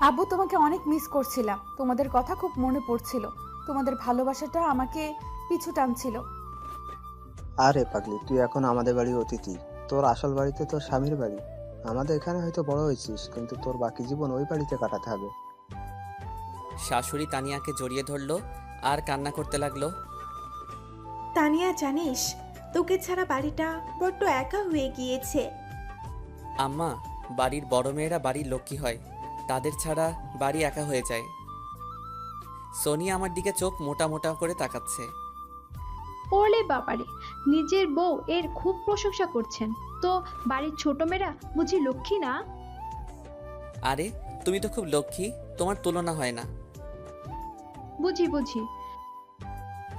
আব্বু তোমাকে অনেক মিস করছিলাম। তোমাদের কথা খুব মনে পড়ছিল। তোমাদের ভালোবাসাটা আমাকে পিছু টানছিল। আরে পাগলি তুই এখন আমাদের বাড়ির অতিথি। তোর আসল বাড়িতে তোর স্বামীর বাড়ি। আমাদের এখানে হয়তো বড় হয়েছিস কিন্তু তোর বাকি জীবন ওই বাড়িতে কাটাতে হবে। শাশুড়ি তানিয়াকে জড়িয়ে ধরলো আর কান্না করতে লাগল। তানিয়া জানিস তোকে ছাড়া বাড়িটা বড্ড একা হয়ে গিয়েছে। আম্মা বাড়ির বড় মেয়েরা বাড়ির লক্ষ্মী হয়। তাদের ছাড়া বাড়ি একা হয়ে যায়। সোনিয়া আমার দিকে চোখ মোটা মোটা করে তাকাচ্ছে। ওলে বাবারে নিজের বউ এর খুব প্রশংসা করছেন। তো বাড়ির ছোট মেয়েরা বুঝি লক্ষ্মী না? আরে তুমি তো খুব লক্ষ্মী তোমার তুলনা হয় না। বুঝি বুঝি।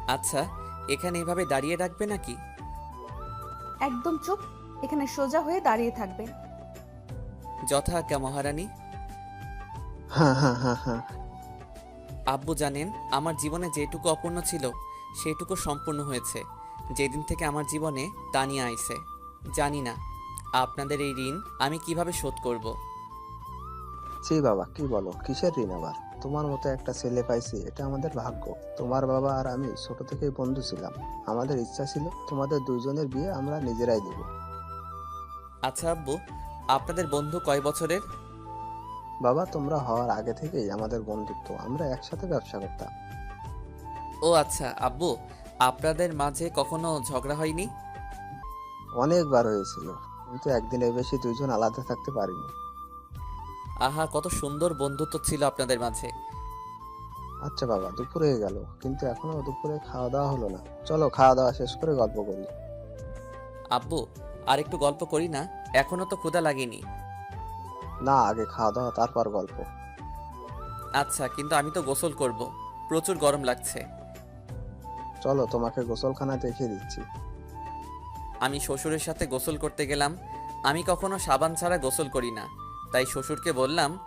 আচ্ছা এখানে এভাবে দাঁড়িয়ে রাখবে নাকি? একদম চুপ এখানে সোজা হয়ে দাঁড়িয়ে থাকবে। যথা আজ্ঞা মহারানী। হ্যাঁ হ্যাঁ হ্যাঁ হ্যাঁ। আব্বু জানেন আমার জীবনে যেটুকু অপূর্ণ ছিল সেটুকু সম্পূর্ণ হয়েছে। যেদিন থেকে আমার জীবনে তানিয়া আইছে। জানি না আপনাদের এই ঋণ আমি কীভাবে শোধ করব। ছি বাবা কি বলো? কিসের ঋণ আবার? তোমার মতো একটা ছেলে পাইছি এটা আমাদের ভাগ্য। তোমার বাবা আর আমি ছোট থেকেই বন্ধু ছিলাম। আমাদের ইচ্ছা ছিল তোমাদের দুইজনের বিয়ে আমরা নিজেরাই দেব। আচ্ছা আব্বু আপনাদের বন্ধু কয় বছরের? বাবা তোমরা হওয়ার আগে থেকেই আমাদের বন্ধুত্ব আমরা একসাথে ব্যবসা করতাম। ও আচ্ছা আব্বু আপনাদের মাঝে কখনো ঝগড়া হয়নি? অনেকবার হয়েছিল কিন্তু একদিনের বেশি দুইজন আলাদা থাকতে পারিনি। আহা কত সুন্দর বন্ধুত্ব ছিল আপনাদের মাঝে। আচ্ছা বাবা দুপুর হয়ে গেল কিন্তু এখনও দুপুরে খাওয়া দাওয়া হলো না। চলো খাওয়া দাওয়া শেষ করে গল্প করি। আব্বু আর একটু গল্প করি না এখনও তো ক্ষুধা লাগেনি। না আগে খাওয়া দাওয়া তারপর গল্প। আচ্ছা কিন্তু আমি তো গোসল করব। প্রচুর গরম লাগছে। চলো তোমাকে গোসলখানা দেখিয়ে দিচ্ছি। আমি শ্বশুরের সাথে গোসল করতে গেলাম। আমি কখনো সাবান ছাড়া গোসল করি না। তাই শ্বশুরকে বললাম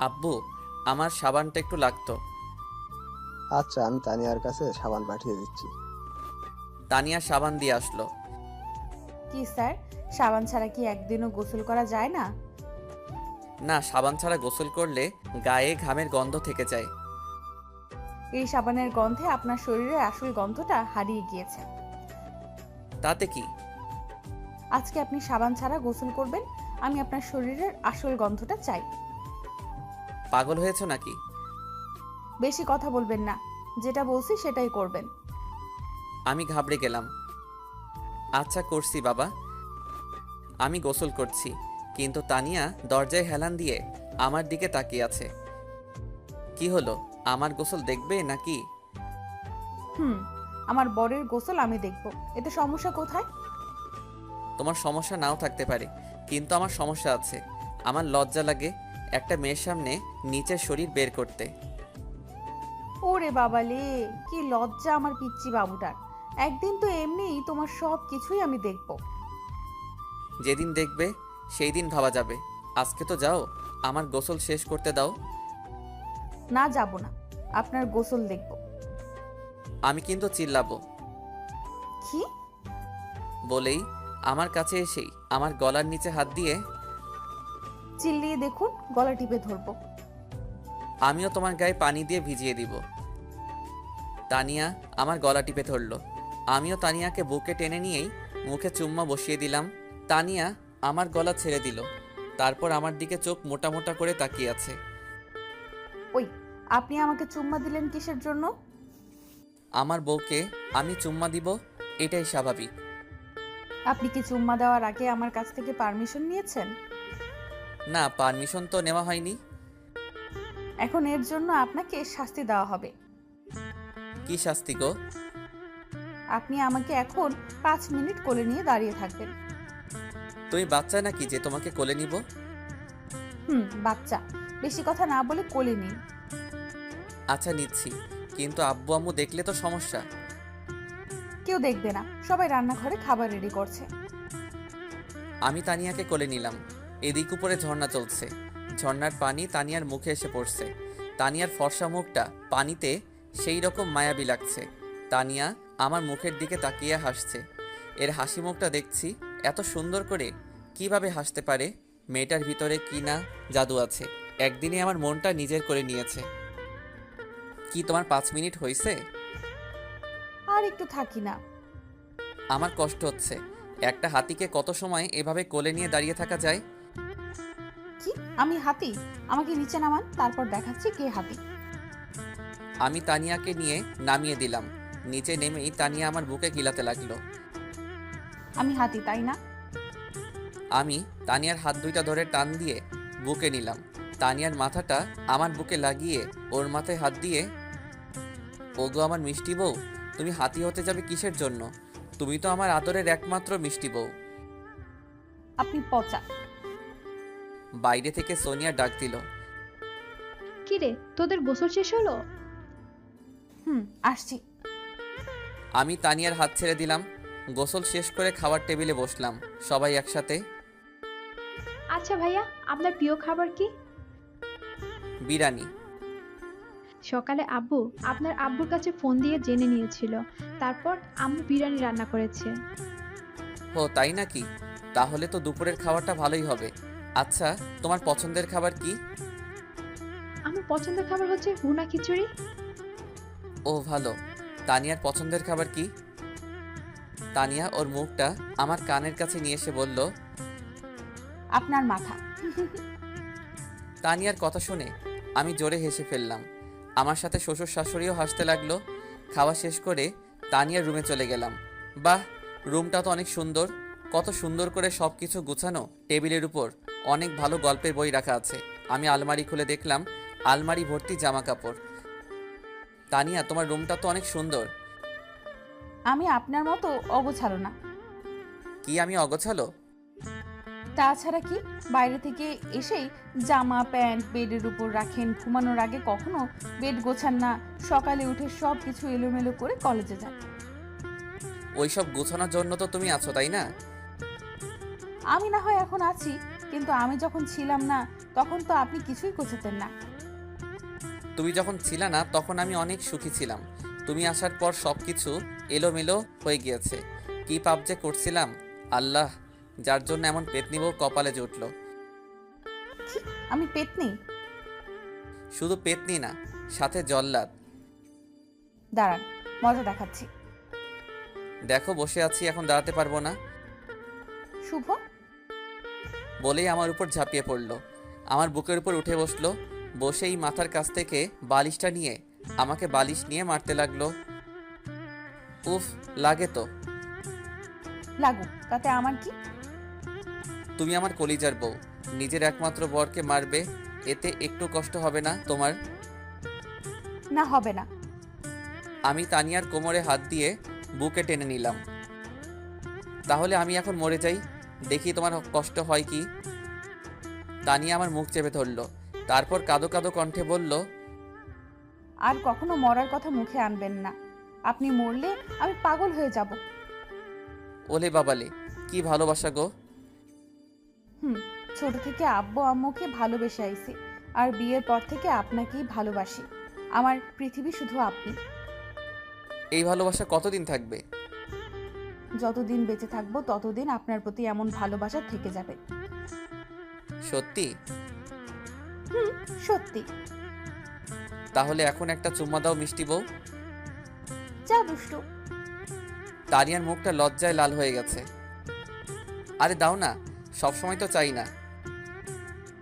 আব্বু আমার সাবানটা একটু লাগতো। আচ্ছা আমি তানিয়ার কাছে সাবান পাঠিয়ে দিচ্ছি। তানিয়া সাবান দিয়ে আসলো। কি স্যার? সাবান ছাড়া কি একদিনও গোসল করা যায় না? না সাবান ছাড়া গোসল করলে গায়ে ঘামের গন্ধ থেকে যায়। এই সাবানের গন্ধে আপনার শরীরের আসল গন্ধটা হারিয়ে গিয়েছে। তাতে কি? আজকে আপনি সাবান ছাড়া গোসল করবেন আমি আপনার শরীরের আসল গন্ধটা চাই। পাগল হয়েছ নাকি? বেশি কথা বলবেন না যেটা বলছি সেটাই করবেন। আমি ঘাবড়ে গেলাম। আচ্ছা করছি বাবা। আমি গোসল করছি। কিন্তু তানিয়া দরজায় হেলান দিয়ে আমার দিকে তাকিয়ে আছে। কি হলো? আমার গোসল দেখবে নাকি? হুম আমার বরের গোসল আমি দেখব। এতে সমস্যা কোথায়? তোমার সমস্যা নাও থাকতে পারে কিন্তু আমার সমস্যা আছে। আমার লজ্জা লাগে একটা মেয়ের সামনে নিচের শরীর বের করতে। ওরে বাবালে কি লজ্জা আমার পিচ্চি বাবুটার। একদিন তো এমনিই তোমার সব কিছুই আমি দেখব। যেদিন দেখবে সেই দিন ভাবা যাবে। আজকে তো যাও আমার গোসল শেষ করতে দাও। না যাব না আপনার গোসল দেখব। আমি কিন্তু চিল্লাবো। কি? বলেই আমার কাছে এসেই আমার গলার নিচে হাত দিয়ে চিল্লিয়ে দেখুন গলা টিপে ধরবো। আমিও তোমার গায়ে পানি দিয়ে ভিজিয়ে দিব। তানিয়া আমার গলা টিপে ধরলো। আমিও তানিয়াকে বুকে টেনে নিয়েই মুখে চুম্মা বসিয়ে দিলাম। তানিয়া আমার গলা ছেড়ে দিল। তারপর আমার দিকে চোখ মোটা মোটা করে তাকিয়ে আছে। ওই আপনি আমাকে চুম্মা দিলেন কিসের জন্য? আমার বউকে আমি চুম্মা দিব এটাই স্বাভাবিক। আপনি কি চুম্মা দেওয়ার আগে আমার কাছ থেকে পারমিশন নিয়েছেন? না পারমিশন তো নেওয়া হয়নি। এখন এর জন্য আপনাকে শাস্তি দেওয়া হবে। কি শাস্তি গো? আপনি আমাকে এখন পাঁচ মিনিট কোলে নিয়ে দাঁড়িয়ে থাকবেন। তুমি বাচ্চা নাকি যে তোমাকে কোলে নিব? হুম বাচ্চা। বেশি কথা না বলে কোলে নিন আচ্ছা নিচ্ছি। কিন্তু আব্বু আম্মু দেখলে তো সমস্যা। কেউ দেখবে না। সবাই রান্নাঘরে খাবার রেডি করছে। আমি তানিয়াকে কোলে নিলাম। এদিক উপরে ঝর্ণা চলছে। ঝর্ণার পানি তানিয়ার মুখে এসে পড়ছে। তানিয়ার ফর্সা মুখটা পানিতে সেই রকম মায়াবী লাগছে। তানিয়া আমার মুখের দিকে তাকিয়ে হাসছে। এর হাসি মুখটা দেখছি এত সুন্দর করে কীভাবে হাসতে পারে? মেয়েটার ভিতরে কি না জাদু আছে? একদিনে আমার মনটা নিজের করে নিয়েছে। কি তোমার পাঁচ মিনিট হয়েছে আর একটু থাকি না। আমার কষ্ট হচ্ছে। একটা হাতিকে কত সময় এভাবে কোলে নিয়ে দাঁড়িয়ে থাকা যায়? কি? আমি হাতি? আমাকে নিচে নামান তারপর দেখাচ্ছি কে হাতি। আমি তানিয়াকে নিয়ে নামিয়ে দিলাম। নিচে নেমেই তানিয়া আমার বুকে গিলাতে লাগল। আমি হাতি তাই না? আমি তানিয়ার হাত দুইটা ধরে টান দিয়ে বুকে নিলাম। তানিয়ার মাথাটা আমার বুকে লাগিয়ে ওর মাথায় হাত দিয়ে ওগো আমার মিষ্টি বউ তুমি হাতি হতে যাবে কিসের জন্য? তুমি তো আমার আদরের একমাত্র মিষ্টি বউ। আপনি পচা। বাইরে থেকে সোনিয়া ডাক দিল কি রে তোদের গোসল শেষ হলো? হুম আসছি। আমি তানিয়ার হাত ছেড়ে দিলাম গোসল শেষ করে খাবার টেবিলে বসলাম। সবাই একসাথে। আচ্ছা ভাইয়া আপনার প্রিয় খাবার কি? বিরিয়ানি। সকালে আব্বু আপনার আব্বুর কাছে ফোন দিয়ে জেনে নিয়েছিল। তারপর আম্মু বিরিয়ানি রান্না করেছে। ও তাই নাকি? তাহলে তো দুপুরের খাবারটা ভালোই হবে। আচ্ছা তোমার পছন্দের খাবার কি? আমার পছন্দের খাবার হচ্ছে ভুনা খিচুড়ি। ও ভালো। তানিয়ার পছন্দের খাবার কি? তানিয়া ওর মুখটা আমার কানের কাছে নিয়ে এসে বলল আপনার মাথা। তানিয়ার কথা শুনে আমি জোরে হেসে ফেললাম। আমার সাথে শ্বশুর শাশুড়িও হাসতে লাগল। খাওয়া শেষ করে তানিয়ার রুমে চলে গেলাম। বাহ রুমটা তো অনেক সুন্দর। কত সুন্দর করে সব কিছু গুছানো। টেবিলের উপর অনেক ভালো গল্পের বই রাখা আছে। আমি আলমারি খুলে দেখলাম আলমারি ভর্তি জামা কাপড় তানিয়া তোমার রুমটা তো অনেক সুন্দর। আমি আপনার মতো অগোছালো না। কি আমি অগোছালো? তাছাড়া কি বাইরে থেকে এসেই জামা প্যান্ট বেডের উপর রাখেন ঘুমানোর আগে কখনো বেড গোছান না সকালে উঠে সব কিছু এলোমেলো করে কলেজে যান। ওইসব গোছানোর জন্য তো তুমি আছো তাই না? আমি না হয় এখন আছি কিন্তু আমি যখন ছিলাম না তখন তো আপনি কিছুই গোছাতেন না। তুমি যখন ছিলা না তখন আমি অনেক সুখী ছিলাম। তুমি আসার পর সব কিছু এলোমেলো হয়ে গিয়েছে। কি পাপ যে করছিলাম? আল্লাহ যার জন্য এমন পেতনি বউ কপালে জুটল আমি পেতনি? শুধু পেতনি না সাথে জল্লাদ। দাঁড়ান মজা দেখাচ্ছি। দেখো বসে আছি এখন দাঁড়াতে পারব না। শুভ? বলেই আমার উপর ঝাঁপিয়ে পড়ল। আমার বুকের উপর উঠে বসল বসেই মাথার কাছ থেকে বালিশটা নিয়ে আমাকে বালিশ নিয়ে মারতে লাগল। উফ লাগে তো। লাগুক তাতে আমার কি? তুমি আমার কলিজার বউ নিজের একমাত্র বরকে মারবে এতে একটু কষ্ট হবে না তোমার? না হবে না। আমি তানিয়ার কোমরে হাত দিয়ে বুকে টেনে নিলাম। তাহলে আমি এখন মরে যাই? দেখি তোমার কষ্ট হয় কি? তানিয়া আমার মুখ চেপে ধরলো তারপর কাদো কাদো কণ্ঠে বলল আর কখনো মরার কথা মুখে আনবেন না। আপনি মরলে আমি পাগল হয়ে যাব। ওলে বাবালে কি ভালোবাসা গো। হুম ছোট থেকে আব্বু আম্মুকে ভালোবেসে আইছি। আর বিয়ের পর থেকে আপনাকেই ভালোবাসি। আমার পৃথিবী শুধু আপনি। এই ভালোবাসা কতদিন থাকবে? যতদিন বেঁচে থাকব ততদিন আপনার প্রতি এমন ভালোবাসা থেকে যাবে। সত্যি? হুম সত্যি। তাহলে এখন একটা চুম্মা দাও মিষ্টি বউ। যা দুষ্টু। তানিয়ার মুখটা লজ্জায় লাল হয়ে গেছে। আরে দাও না সবসময় তো চাই না।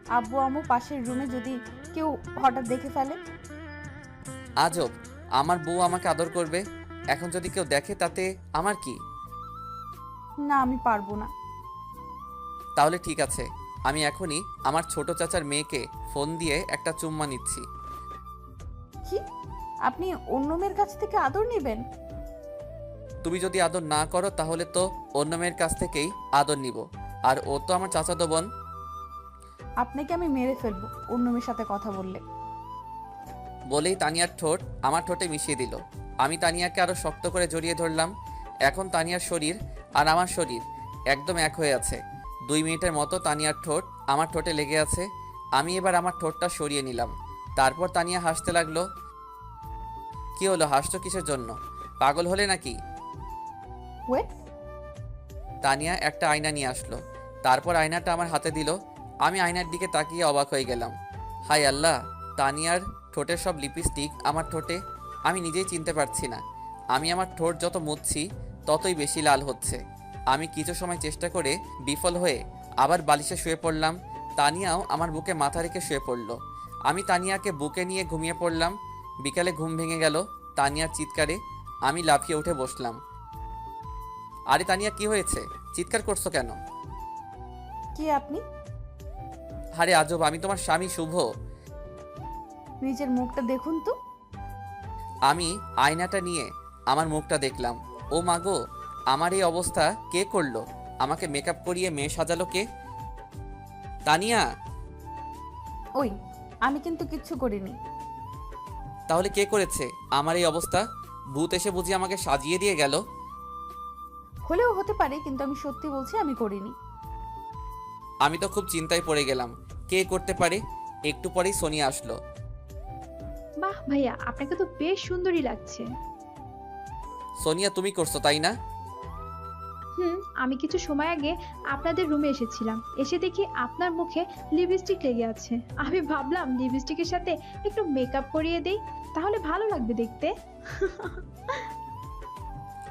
আব্বু আম্মু পাশের রুমে যদি কেউ হঠাৎ দেখে ফেলে? আজব আমার বউ আমাকে আদর করবে। এখন যদি কেউ দেখে তাতে আমার কি? না আমি পারব না। তাহলে ঠিক আছে আমি এখনই আমার ছোট চাচার মেয়েকে ফোন দিয়ে একটা চুম্মা নিচ্ছি। কি আপনি অন্য মেয়ের কাছ থেকে আদর নেবেন? তুমি যদি আদর না করো তাহলে তো অন্য মেয়ের কাছ থেকেই আদর নিব। আর ও তো আমার চাচাতো বোন। আপনাকে আমি মেরে ফেলব অন্য মেয়ের সাথে কথা বললে। বলেই তানিয়ার ঠোঁট আমার ঠোঁটে মিশিয়ে দিল। আমি তানিয়াকে আরও শক্ত করে জড়িয়ে ধরলাম। এখন তানিয়ার শরীর আর আমার শরীর একদম এক হয়ে আছে। দুই মিনিটের মতো তানিয়ার ঠোঁট আমার ঠোঁটে লেগে আছে। আমি এবার আমার ঠোঁটটা সরিয়ে নিলাম। তারপর তানিয়া হাসতে লাগল কি হলো? হাসছো কিসের জন্য? পাগল হলে নাকি? ওয়েট তানিয়া একটা আয়না নিয়ে আসলো। তারপর আয়নাটা আমার হাতে দিল। আমি আয়নার দিকে তাকিয়ে অবাক হয়ে গেলাম। হাই আল্লাহ তানিয়ার ঠোঁটের সব লিপস্টিক আমার ঠোঁটে? আমি নিজেই চিনতে পারছি না। আমি আমার ঠোঁট যত মুছছি ততই বেশি লাল হচ্ছে। আমি কিছু সময় চেষ্টা করে বিফল হয়ে আবার বালিশে শুয়ে পড়লাম। তানিয়াও আমার বুকে মাথা রেখে শুয়ে পড়ল। আমি তানিয়াকে বুকে নিয়ে ঘুমিয়ে পড়লাম। বিকালে ঘুম ভেঙে গেল তানিয়ার চিৎকারে। আমি লাফিয়ে উঠে বসলাম। আরে তানিয়া কি হয়েছে? চিৎকার করছ কেন? কে আপনি? আরে আজব আমি তোমার স্বামী শুভ। নিজের মুখটা দেখুন তো। আমি আয়নাটা নিয়ে আমার মুখটা দেখলাম। ও মাগো আমার এই অবস্থা কে করল? আমাকে মেকআপ করিয়ে মেয়ে সাজালো কে? তানিয়া! ওই আমি কিন্তু কিচ্ছু করিনি। তাহলে কে করেছে? আমার এই অবস্থা? ভূত এসে বুঝি আমাকে সাজিয়ে দিয়ে গেল? হলেও হতে পারে কিন্তু আমি সত্যি বলছি আমি করিনি। আমি তো খুব চিন্তায় পড়ে গেলাম। কে করতে পারে? একটু পরেই সোনিয়া আসলো। বাহ ভাইয়া আপনাকে তো বেশ সুন্দরই লাগছে। সোনিয়া তুমি করছ তাই না? হুম আমি কিছু সময় আগে আপনাদের রুমে এসেছিলাম। এসে দেখি আপনার মুখে লিপস্টিক লেগে আছে। আমি ভাবলাম লিপস্টিকের সাথে একটু মেকআপ করিয়ে দেই তাহলে ভালো লাগবে দেখতে।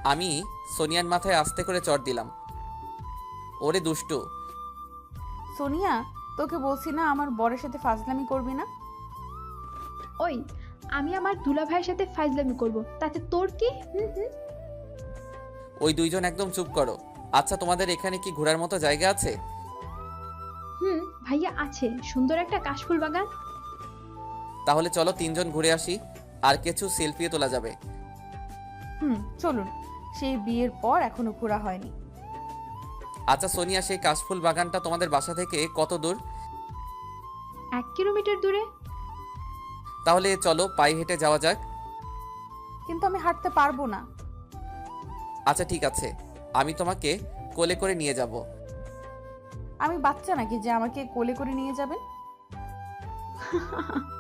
আমি সোনিয়ার মাথায় আস্তে করে চড় দিলাম। ওরে দুষ্টু। সোনিয়া তোকে বলছি না আমার বরের সাথে ফাজলামি করবি না? ওই আমি আমার দুলা ভাইয়ের সাথে ফাইজলামি করব তাতে তোর কি? হুম হুম। ওই দুইজন একদম চুপ করো। আচ্ছা তোমাদের এখানে কি ঘোরার মতো জায়গা আছে? হুম ভাইয়া আছে। সুন্দর একটা কাশফুল বাগান। তাহলে চলো তিনজন ঘুরে আসি আর কিছু সেলফিও তোলা যাবে। হুম চলুন। সেই বিয়ের পর এখনও ঘোরা হয়নি। আচ্ছা সোনিয়া সেই কাশফুল বাগানটা তোমাদের বাসা থেকে কত দূর? এক কিলোমিটার দূরে। তাহলে চলো পায়ে হেঁটে যাওয়া যাক। কিন্তু আমি হাঁটতে পারব না। আচ্ছা ঠিক আছে। আমি তোমাকে কোলে করে নিয়ে যাব। আমি বাচ্চা নাকি যে আমাকে কোলে করে নিয়ে যাবেন